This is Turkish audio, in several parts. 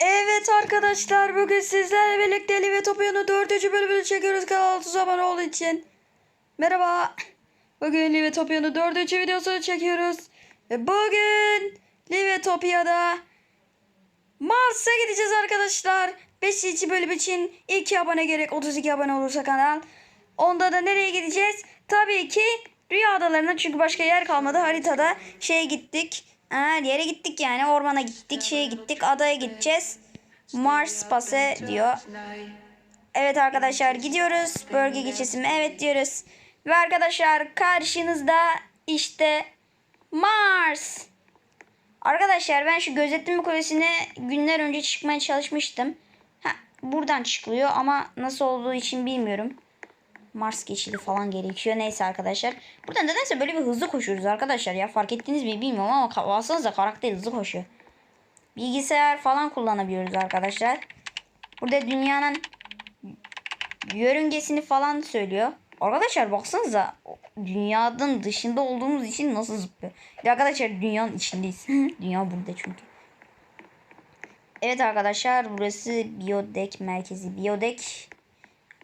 Evet arkadaşlar bugün sizlerle birlikte Live Topya'nın 4. bölümünü çekiyoruz kanal 30 abone olduğu için. Merhaba. Bugün Live Topya'nın 4. videosunu çekiyoruz. Ve bugün Live Topya'da Mars'a gideceğiz arkadaşlar. 5. bölüm için 2 abone gerek 32 abone olursa kanal. Onda da nereye gideceğiz? Tabii ki Rüya Adalarına çünkü başka yer kalmadı. Haritada şeye gittik. Her yere gittik yani ormana gittik şeye gittik adaya gideceğiz. Mars Pase diyor. Evet arkadaşlar gidiyoruz. Bölge geçesi mi? Evet diyoruz. Ve arkadaşlar karşınızda işte Mars. Arkadaşlar ben şu gözetleme kulesine günler önce çıkmaya çalışmıştım. Ha, buradan çıkılıyor ama nasıl olduğu için bilmiyorum. Mars geçidi falan gerekiyor. Neyse arkadaşlar. Burada nedense böyle bir hızlı koşuyoruz arkadaşlar ya. Fark ettiniz mi bilmiyorum ama baksanıza karakter hızlı koşuyor. Bilgisayar falan kullanabiliyoruz arkadaşlar. Burada dünyanın yörüngesini falan söylüyor. Arkadaşlar baksanıza dünyanın dışında olduğumuz için nasıl zıplıyor. Ya arkadaşlar dünyanın içindeyiz. Dünya burada çünkü. Evet arkadaşlar burası Biyodek merkezi. Biyodek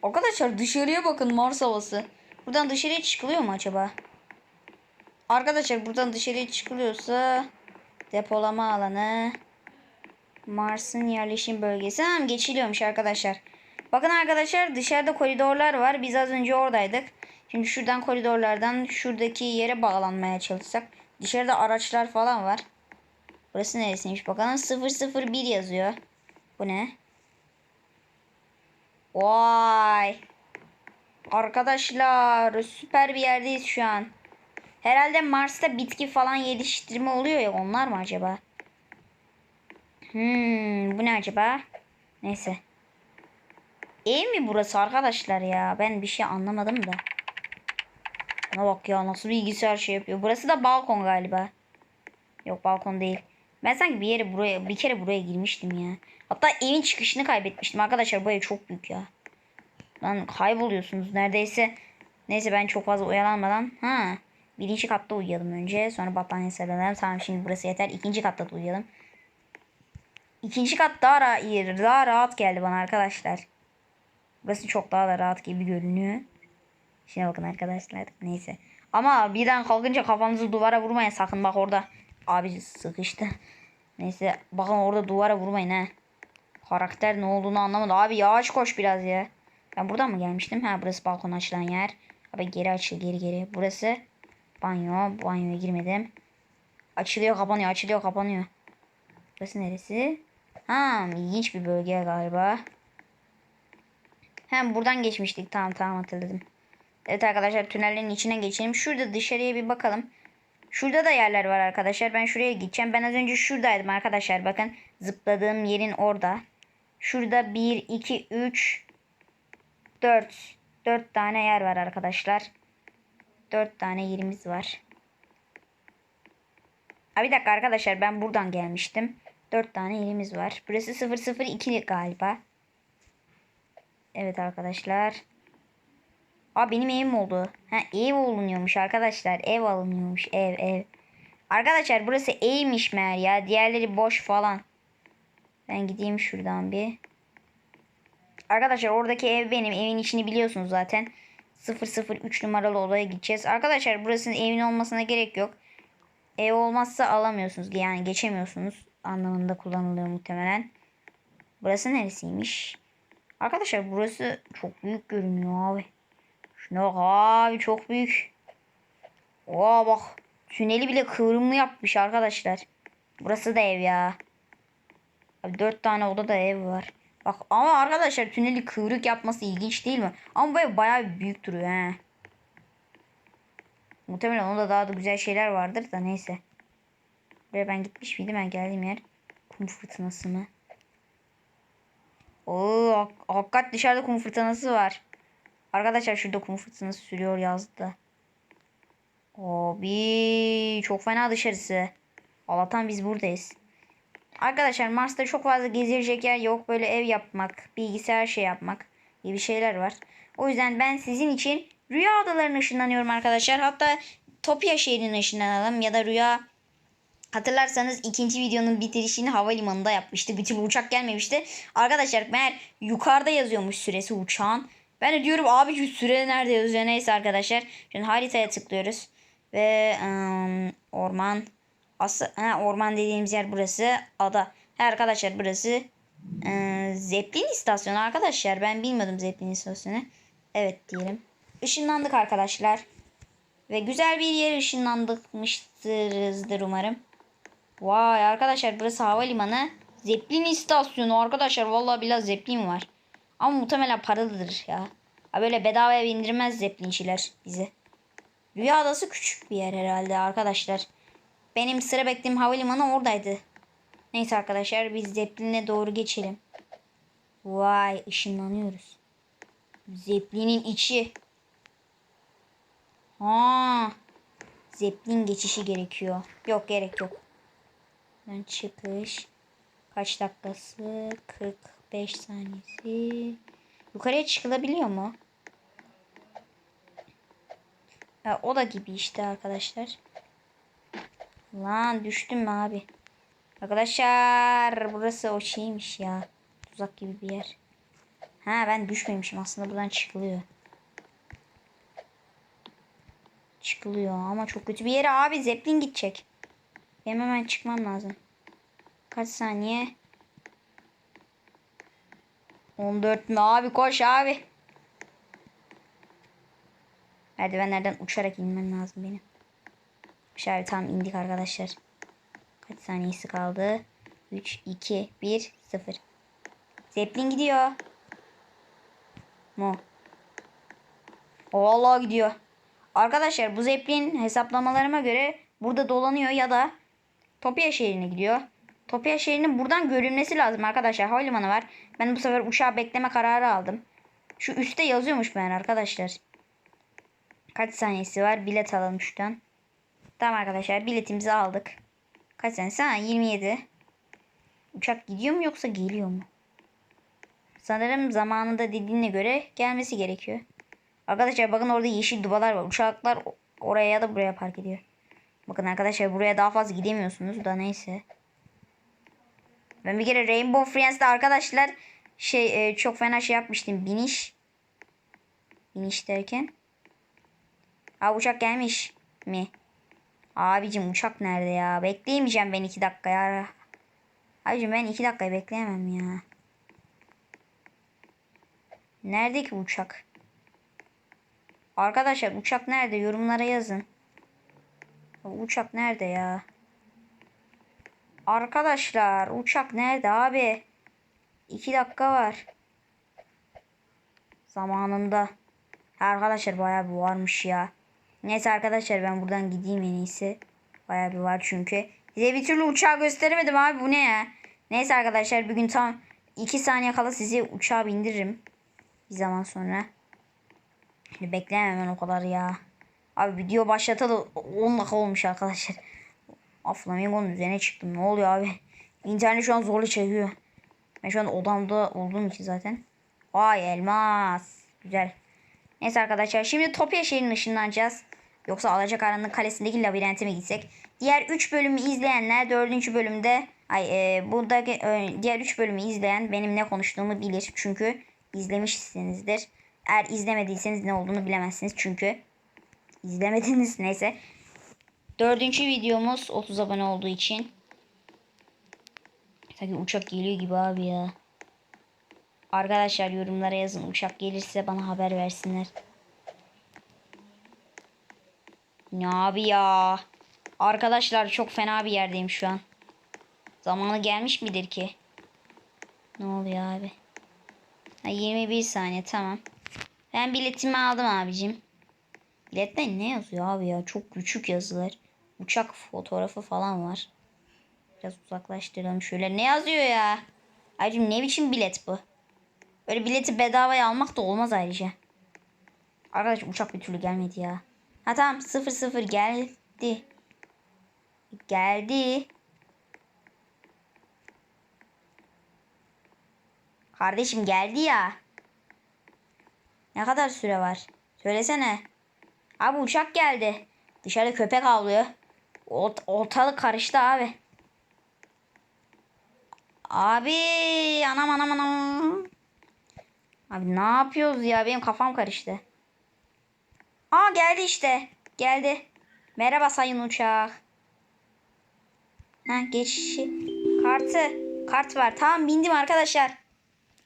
Arkadaşlar dışarıya bakın Mars havası. Buradan dışarıya çıkılıyor mu acaba? Arkadaşlar buradan dışarıya çıkılıyorsa depolama alanı Mars'ın yerleşim bölgesi. Tamam geçiliyormuş arkadaşlar. Bakın arkadaşlar dışarıda koridorlar var. Biz az önce oradaydık. Şimdi şuradan koridorlardan şuradaki yere bağlanmaya çalışsak. Dışarıda araçlar falan var. Burası neresiymiş bakalım. 001 yazıyor. Bu ne? Vay. Arkadaşlar süper bir yerdeyiz şu an. Herhalde Mars'ta bitki falan yetiştirme oluyor ya onlar mı acaba? Hmm, bu ne acaba? Neyse. Ev mi burası arkadaşlar ya? Ben bir şey anlamadım da. Bana bak ya nasıl bilgisayar şey yapıyor. Burası da balkon galiba. Yok balkon değil. Ben sanki bir yere buraya bir kere buraya girmiştim ya. Hatta evin çıkışını kaybetmiştim. Arkadaşlar bu ev çok büyük ya. Lan kayboluyorsunuz neredeyse. Neyse ben çok fazla oyalanmadan. Ha. Birinci katta uyuyalım önce. Sonra battaniye sarılalım. Tamam şimdi burası yeter. İkinci katta da uyuyalım. İkinci kat daha, ra- daha rahat geldi bana arkadaşlar. Burası çok daha da rahat gibi görünüyor. Şimdi bakın arkadaşlar. Neyse. Ama birden kalkınca kafanızı duvara vurmayın sakın bak orada. Abi sıkıştı. Neyse bakın orada duvara vurmayın ha. Karakter ne olduğunu anlamadı. Abi yavaş koş biraz ya. Ben buradan mı gelmiştim? Ha burası balkon açılan yer. Abi geri açıl geri geri. Burası banyo. Banyoya girmedim. Açılıyor kapanıyor açılıyor kapanıyor. Burası neresi? Ha ilginç bir bölge galiba. Hem buradan geçmiştik. Tamam tamam hatırladım. Evet arkadaşlar tünellerin içine geçelim. Şurada dışarıya bir bakalım. Şurada da yerler var arkadaşlar. Ben şuraya gideceğim. Ben az önce şuradaydım arkadaşlar. Bakın zıpladığım yerin orada. Şurada 1, 2, 3, 4. 4 tane yer var arkadaşlar. 4 tane yerimiz var. Ha bir dakika arkadaşlar ben buradan gelmiştim. 4 tane yerimiz var. Burası 002 galiba. Evet arkadaşlar. Aa benim evim oldu. Ha ev olunuyormuş arkadaşlar. Ev alınıyormuş. Ev ev. Arkadaşlar burası evmiş meğer ya. Diğerleri boş falan. Ben gideyim şuradan bir. Arkadaşlar oradaki ev benim. Evin içini biliyorsunuz zaten. 003 numaralı odaya gideceğiz. Arkadaşlar burasının evin olmasına gerek yok. Ev olmazsa alamıyorsunuz. Yani geçemiyorsunuz. Anlamında kullanılıyor muhtemelen. Burası neresiymiş? Arkadaşlar burası çok büyük görünüyor abi. Şuna abi çok büyük. Oha bak. Tüneli bile kıvrımlı yapmış arkadaşlar. Burası da ev ya. Abi dört tane oda da ev var. Bak ama arkadaşlar tüneli kıvrık yapması ilginç değil mi? Ama bu ev bayağı büyük duruyor he. Muhtemelen onda daha da güzel şeyler vardır da neyse. Buraya ben gitmiş miydim ben geldiğim yer. Kum fırtınası mı? Oo, hak- hakikat dışarıda kum fırtınası var. Arkadaşlar şurada kum fırtınası sürüyor yazdı. Abi çok fena dışarısı. Allah'tan biz buradayız. Arkadaşlar Mars'ta çok fazla gezilecek yer yok. Böyle ev yapmak, bilgisayar şey yapmak gibi şeyler var. O yüzden ben sizin için Rüya Adaları'na ışınlanıyorum arkadaşlar. Hatta Topya şehrine ışınlanalım ya da Rüya Hatırlarsanız ikinci videonun bitirişini havalimanında yapmıştı. Türlü uçak gelmemişti. Arkadaşlar meğer yukarıda yazıyormuş süresi uçağın. Ben de diyorum abi şu süre nerede yazıyor neyse arkadaşlar. Şimdi haritaya tıklıyoruz. Ve ım, orman. Aslı, orman dediğimiz yer burası. Ada. Ha, arkadaşlar burası ıı, Zeppelin istasyonu arkadaşlar. Ben bilmiyordum Zeppelin istasyonu. Evet diyelim. Işınlandık arkadaşlar. Ve güzel bir yere ışınlandıkmıştırızdır umarım. Vay arkadaşlar burası havalimanı. Zeppelin istasyonu arkadaşlar. Vallahi biraz Zeppelin var. Ama muhtemelen paralıdır ya. Ha böyle bedavaya bindirmez Zeppelinçiler bizi. Rüya adası küçük bir yer herhalde arkadaşlar. Benim sıra beklediğim havalimanı oradaydı. Neyse arkadaşlar biz Zeppelin'e doğru geçelim. Vay ışınlanıyoruz. Zeppelin'in içi. Ha. Zeppelin geçişi gerekiyor. Yok gerek yok. Ben çıkış. Kaç dakikası? 45 saniyesi. Yukarıya çıkılabiliyor mu? Ya, o da gibi işte arkadaşlar. Lan düştüm abi? Arkadaşlar burası o şeymiş ya. Tuzak gibi bir yer. Ha ben düşmemişim aslında buradan çıkılıyor. Çıkılıyor ama çok kötü bir yere abi Zeppelin gidecek. Benim hemen çıkmam lazım. Kaç saniye? 14 mü abi koş abi. Merdivenlerden uçarak inmem lazım benim. Şöyle tam indik arkadaşlar. Kaç saniyesi kaldı? 3, 2, 1, 0. Zeppelin gidiyor. Mu. O Allah gidiyor. Arkadaşlar bu Zeppelin hesaplamalarıma göre burada dolanıyor ya da Topya şehrine gidiyor. Topya şehrinin buradan görünmesi lazım arkadaşlar. Havalimanı var. Ben bu sefer uçağı bekleme kararı aldım. Şu üstte yazıyormuş ben arkadaşlar. Kaç saniyesi var? Bilet alalım şuradan. Tamam arkadaşlar biletimizi aldık. Kaç saniyesi? Ha 27. Uçak gidiyor mu yoksa geliyor mu? Sanırım zamanında dediğine göre gelmesi gerekiyor. Arkadaşlar bakın orada yeşil dubalar var. Uçaklar oraya ya da buraya park ediyor. Bakın arkadaşlar buraya daha fazla gidemiyorsunuz da neyse. Ben bir kere Rainbow Friends'te arkadaşlar şey e, çok fena şey yapmıştım. Biniş. Biniş derken. Ha uçak gelmiş mi? Abicim uçak nerede ya? Bekleyemeyeceğim ben iki dakika ya. Abicim ben iki dakikayı bekleyemem ya. Nerede ki uçak? Arkadaşlar uçak nerede? Yorumlara yazın. Uçak nerede ya? Arkadaşlar uçak nerede abi? İki dakika var. Zamanında. Arkadaşlar bayağı bir varmış ya. Neyse arkadaşlar ben buradan gideyim en iyisi. Bayağı bir var çünkü. Size bir türlü uçağı gösteremedim abi bu ne ya? Neyse arkadaşlar bugün tam 2 saniye kala sizi uçağa bindiririm. Bir zaman sonra. Şimdi bekleyemem ben o kadar ya. Abi video başlatalı 10 dakika olmuş arkadaşlar. Flamingo'nun üzerine çıktım. Ne oluyor abi? İnternet şu an zorlu çekiyor. Ben şu an odamda olduğum için zaten. Vay elmas. Güzel. Neyse arkadaşlar şimdi Topya şehrinin ışınlanacağız. Yoksa Alacakaranlık Kalesi'ndeki labirente mi gitsek? Diğer 3 bölümü izleyenler 4. bölümde ay e, buradaki e, diğer 3 bölümü izleyen benim ne konuştuğumu bilir. Çünkü izlemişsinizdir. Eğer izlemediyseniz ne olduğunu bilemezsiniz. Çünkü izlemediniz neyse. Dördüncü videomuz 30 abone olduğu için. Sanki uçak geliyor gibi abi ya. Arkadaşlar yorumlara yazın. Uçak gelirse bana haber versinler. Ne abi ya? Arkadaşlar çok fena bir yerdeyim şu an. Zamanı gelmiş midir ki? Ne oluyor abi? Ha, 21 saniye tamam. Ben biletimi aldım abicim. Bilette ne yazıyor abi ya? Çok küçük yazılar. Uçak fotoğrafı falan var. Biraz uzaklaştıralım şöyle. Ne yazıyor ya? Abicim ne biçim bilet bu? Böyle bileti bedavaya almak da olmaz ayrıca. Arkadaş uçak bir türlü gelmedi ya. Ha tamam 00 geldi. Geldi. Kardeşim geldi ya. Ne kadar süre var? Söylesene. Abi uçak geldi. Dışarıda köpek avlıyor. Ort- ortalık karıştı abi. Abi anam anam anam. Abi ne yapıyoruz ya? Benim kafam karıştı. Aa geldi işte. Geldi. Merhaba sayın uçak. Ha geçişi. Kartı. Kart var. Tamam bindim arkadaşlar.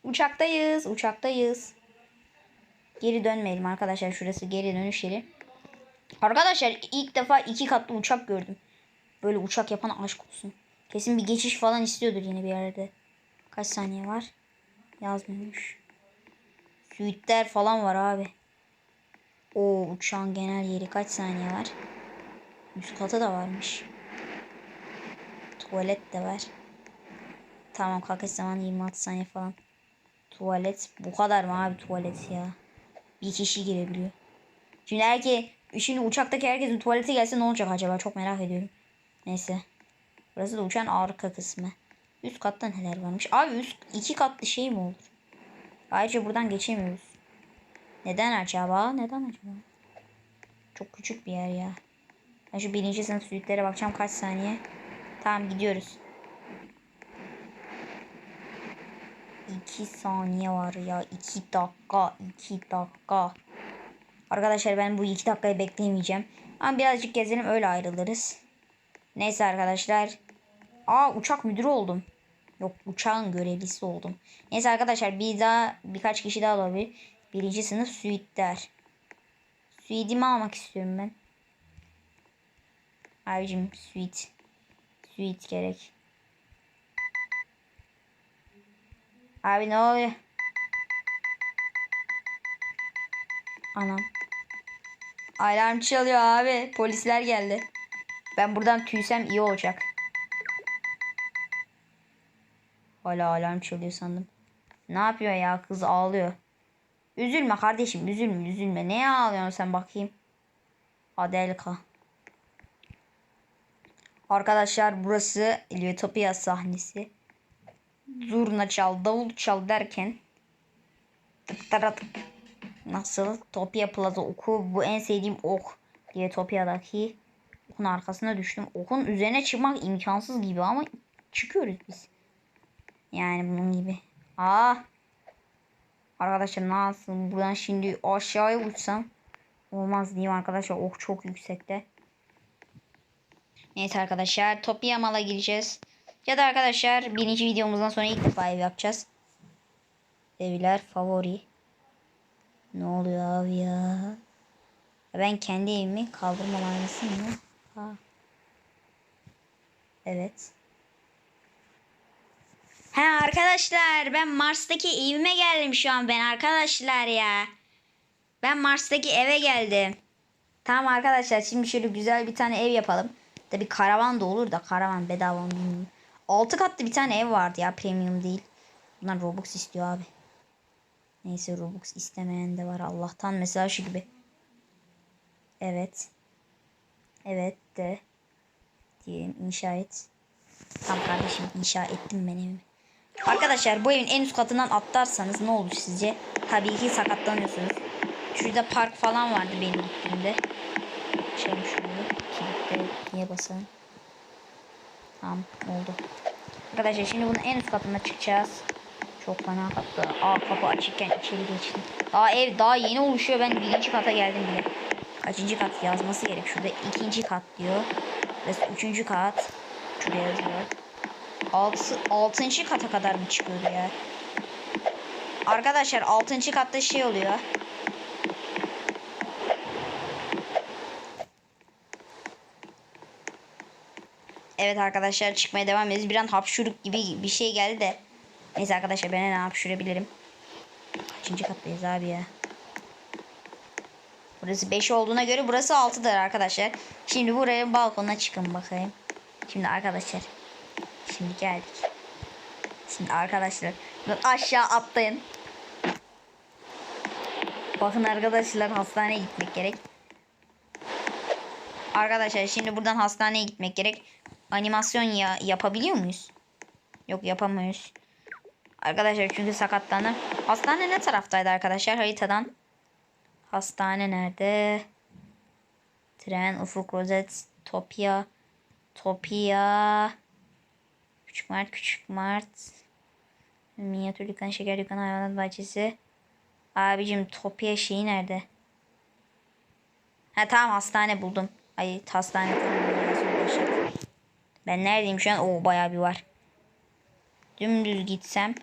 Uçaktayız. Uçaktayız. Geri dönmeyelim arkadaşlar. Şurası geri dönüş yeri. Arkadaşlar ilk defa iki katlı uçak gördüm. Böyle uçak yapan aşk olsun. Kesin bir geçiş falan istiyordur yine bir yerde. Kaç saniye var? Yazmıyormuş. Suitler falan var abi. O uçağın genel yeri kaç saniye var? Üst katı da varmış. Tuvalet de var. Tamam kalkış zamanı 26 saniye falan. Tuvalet. Bu kadar mı abi tuvalet ya? Bir kişi girebiliyor. Şimdi herke, şimdi uçaktaki herkesin tuvalete gelse ne olacak acaba? Çok merak ediyorum. Neyse. Burası da uçağın arka kısmı. Üst katta neler varmış? Abi üst iki katlı şey mi olur? Ayrıca buradan geçemiyoruz. Neden acaba? Neden acaba? Çok küçük bir yer ya. Ben şu birinci sınıf suitlere bakacağım kaç saniye. Tamam gidiyoruz. İki saniye var ya. iki dakika. iki dakika. Arkadaşlar ben bu iki dakikayı bekleyemeyeceğim. Ama birazcık gezelim öyle ayrılırız. Neyse arkadaşlar. Aa uçak müdürü oldum. Yok uçağın görevlisi oldum. Neyse arkadaşlar bir daha birkaç kişi daha olabilir. Birinci sınıf suitler. Suitimi almak istiyorum ben. Abicim suit. Suit gerek. Abi ne oluyor? Anam. Alarm çalıyor abi. Polisler geldi. Ben buradan tüysem iyi olacak. Hala alarm çalıyor sandım. Ne yapıyor ya kız ağlıyor. Üzülme kardeşim üzülme üzülme. Neye ağlıyorsun sen bakayım. Adelka. Arkadaşlar burası Liotopia sahnesi. Zurna çal, davul çal derken tıttarat nasıl Topia Plaza oku bu en sevdiğim ok diye Topia'daki okun arkasına düştüm. Okun üzerine çıkmak imkansız gibi ama çıkıyoruz biz. Yani bunun gibi. Aa. Arkadaşlar nasıl buradan şimdi aşağıya uçsam olmaz diyeyim arkadaşlar. Ok çok yüksekte. Neyse arkadaşlar Topia Mal'a gireceğiz. Ya da arkadaşlar birinci videomuzdan sonra ilk defa ev yapacağız. Evler favori. Ne oluyor abi ya? Ben kendi evimi kaldırma aynası mı? Ha. Evet. He arkadaşlar ben Mars'taki evime geldim şu an ben arkadaşlar ya. Ben Mars'taki eve geldim. Tamam arkadaşlar şimdi şöyle güzel bir tane ev yapalım. Tabi karavan da olur da karavan bedava mı bilmiyorum. 6 katlı bir tane ev vardı ya premium değil. Bunlar Robux istiyor abi. Neyse Robux istemeyen de var Allah'tan mesela şu gibi. Evet. Evet de. Diyelim inşa et. Tamam kardeşim inşa ettim ben evimi. Arkadaşlar bu evin en üst katından atlarsanız ne olur sizce? Tabii ki sakatlanıyorsunuz. Şurada park falan vardı benim gittiğimde. Açalım şunu. Kilitte niye basalım? Tamam oldu. Arkadaşlar şimdi bunun en üst katına çıkacağız. Çok fena kattı. Aa kapı açıkken içeri geçtim. Daha ev daha yeni oluşuyor. Ben birinci kata geldim bile. Kaçıncı kat yazması gerek. Şurada ikinci kat diyor. Ve üçüncü kat. Şuraya yazıyor. Altı, altıncı kata kadar mı çıkıyordu ya? Arkadaşlar altıncı katta şey oluyor. Evet arkadaşlar çıkmaya devam ediyoruz. Bir an hapşuruk gibi bir şey geldi de. Neyse arkadaşlar ben ne hapşurabilirim. Kaçıncı kattayız abi ya? Burası 5 olduğuna göre burası 6'dır arkadaşlar. Şimdi buraya balkona çıkın bakayım. Şimdi arkadaşlar. Şimdi geldik. Şimdi arkadaşlar. Aşağı atlayın. Bakın arkadaşlar hastaneye gitmek gerek. Arkadaşlar şimdi buradan hastaneye gitmek gerek. Animasyon ya yapabiliyor muyuz? Yok yapamıyoruz. Arkadaşlar çünkü sakatlandım. Hastane ne taraftaydı arkadaşlar haritadan? Hastane nerede? Tren, ufuk, rozet, topya. Topia. Küçük Mart, Küçük Mart. Minyatür dükkan, şeker dükkanı, hayvanat bahçesi. Abicim Topia şeyi nerede? Ha tamam hastane buldum. Ay hastane. Ben neredeyim şu an? Oo bayağı bir var. Dümdüz gitsem.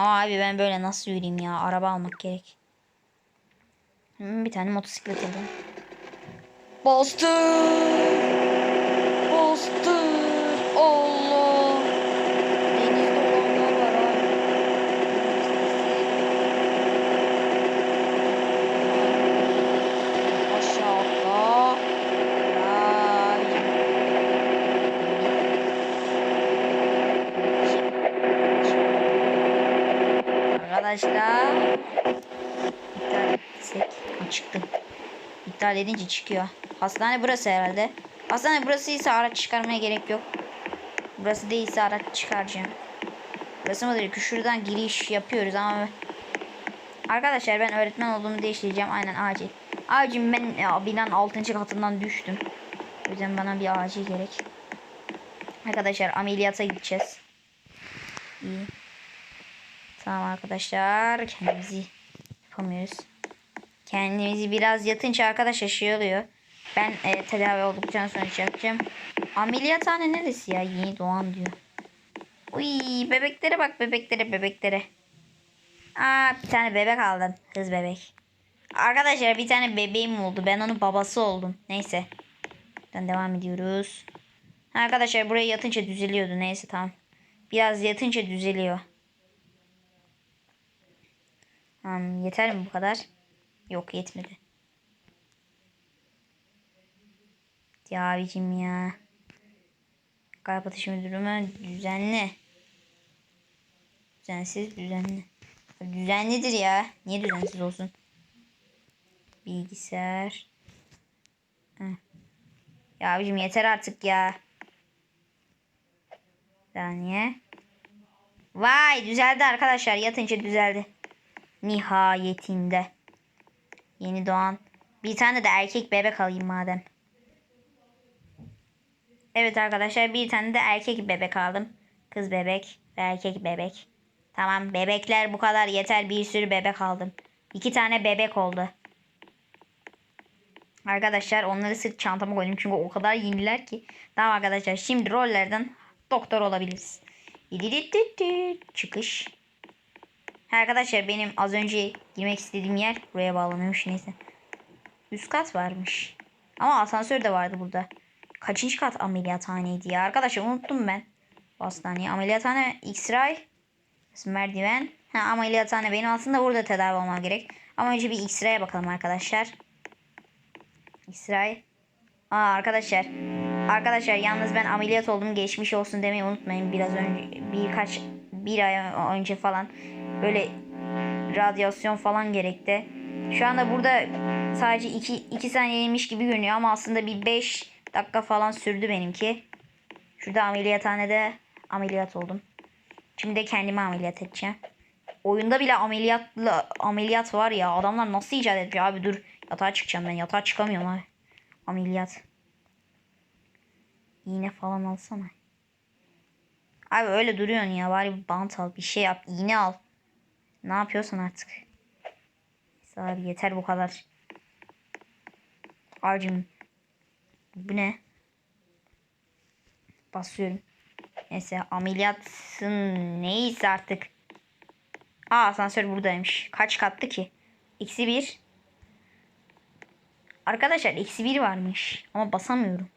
Ama abi ben böyle nasıl yürüyeyim ya? Araba almak gerek. Hmm, Bir tane motosiklet alayım. Bastır. Bastır. Allah. Denizde olanlar var abi. Aşağı atla. Ya. Arkadaşlar. İptal etsek. Ha, çıktım. İptal edince çıkıyor. Hastane burası herhalde. Hastane burası ise araç çıkarmaya gerek yok. Burası değilse araç çıkaracağım. Burası mıdır ki şuradan giriş yapıyoruz ama Arkadaşlar ben öğretmen olduğumu değiştireceğim. Aynen acil. Acil ben ya, binanın 6. katından düştüm. O yüzden bana bir acil gerek. Arkadaşlar ameliyata gideceğiz. İyi. Tamam arkadaşlar kendimizi yapamıyoruz. Kendimizi biraz yatınca arkadaşlar şey oluyor. Ben e, tedavi olduktan sonra şey yapacağım. Ameliyathane neresi ya? Yeni doğan diyor. Uy bebeklere bak bebeklere bebeklere. Aa bir tane bebek aldım. Kız bebek. Arkadaşlar bir tane bebeğim oldu. Ben onun babası oldum. Neyse. Buradan devam ediyoruz. Arkadaşlar buraya yatınca düzeliyordu. Neyse tamam. Biraz yatınca düzeliyor. Tamam, yeter mi bu kadar? Yok yetmedi. Ya abicim ya. Kalp atışı müdürümü düzenli. Düzensiz düzenli. Düzenlidir ya. Niye düzensiz olsun? Bilgisayar. Ya abicim yeter artık ya. Saniye. Vay düzeldi arkadaşlar. Yatınca düzeldi. Nihayetinde. Yeni doğan. Bir tane de erkek bebek alayım madem. Evet arkadaşlar bir tane de erkek bebek aldım. Kız bebek ve erkek bebek. Tamam bebekler bu kadar yeter bir sürü bebek aldım. İki tane bebek oldu. Arkadaşlar onları sırt çantama koydum çünkü o kadar yeniler ki. Tamam arkadaşlar şimdi rollerden doktor olabiliriz. Çıkış. Arkadaşlar benim az önce girmek istediğim yer buraya bağlanıyormuş neyse. Üst kat varmış. Ama asansör de vardı burada. Kaçıncı kat ameliyathaneydi ya? Arkadaşlar unuttum ben. Bu hastaneyi. Ameliyathane X-ray. Merdiven. Ha, ameliyathane benim aslında burada tedavi olmam gerek. Ama önce bir X-ray'e bakalım arkadaşlar. X-ray. Aa arkadaşlar. Arkadaşlar yalnız ben ameliyat oldum. Geçmiş olsun demeyi unutmayın. Biraz önce birkaç bir ay önce falan böyle radyasyon falan gerekti. Şu anda burada sadece 2 2 saniyeymiş gibi görünüyor ama aslında bir 5 dakika falan sürdü benimki. Şurada ameliyathanede ameliyat oldum. Şimdi de kendimi ameliyat edeceğim. Oyunda bile ameliyatla ameliyat var ya. Adamlar nasıl icat ediyor abi dur. Yatağa çıkacağım ben. Yatağa çıkamıyorum abi. Ameliyat. İğne falan alsana. Abi öyle duruyorsun ya. Bari bant al. Bir şey yap. İğne al. Ne yapıyorsan artık. Abi yeter bu kadar. Abicim. Bu ne? Basıyorum. Neyse ameliyatın neyse artık. Aa asansör buradaymış. Kaç kattı ki? Eksi bir. Arkadaşlar eksi bir varmış. Ama basamıyorum.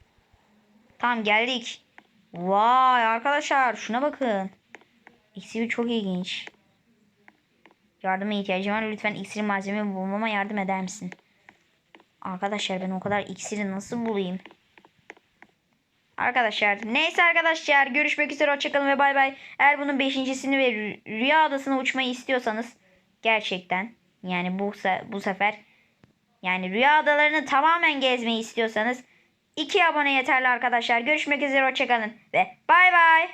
Tamam geldik. Vay arkadaşlar şuna bakın. Eksi bir çok ilginç. Yardıma ihtiyacım var. Lütfen iksir malzeme bulmama yardım eder misin? Arkadaşlar ben o kadar iksiri nasıl bulayım? Arkadaşlar neyse arkadaşlar görüşmek üzere hoşçakalın ve bay bay. Eğer bunun beşincisini ve rü- rüya adasına uçmayı istiyorsanız gerçekten yani bu bu sefer yani rüya adalarını tamamen gezmeyi istiyorsanız iki abone yeterli arkadaşlar. Görüşmek üzere hoşçakalın ve bay bay.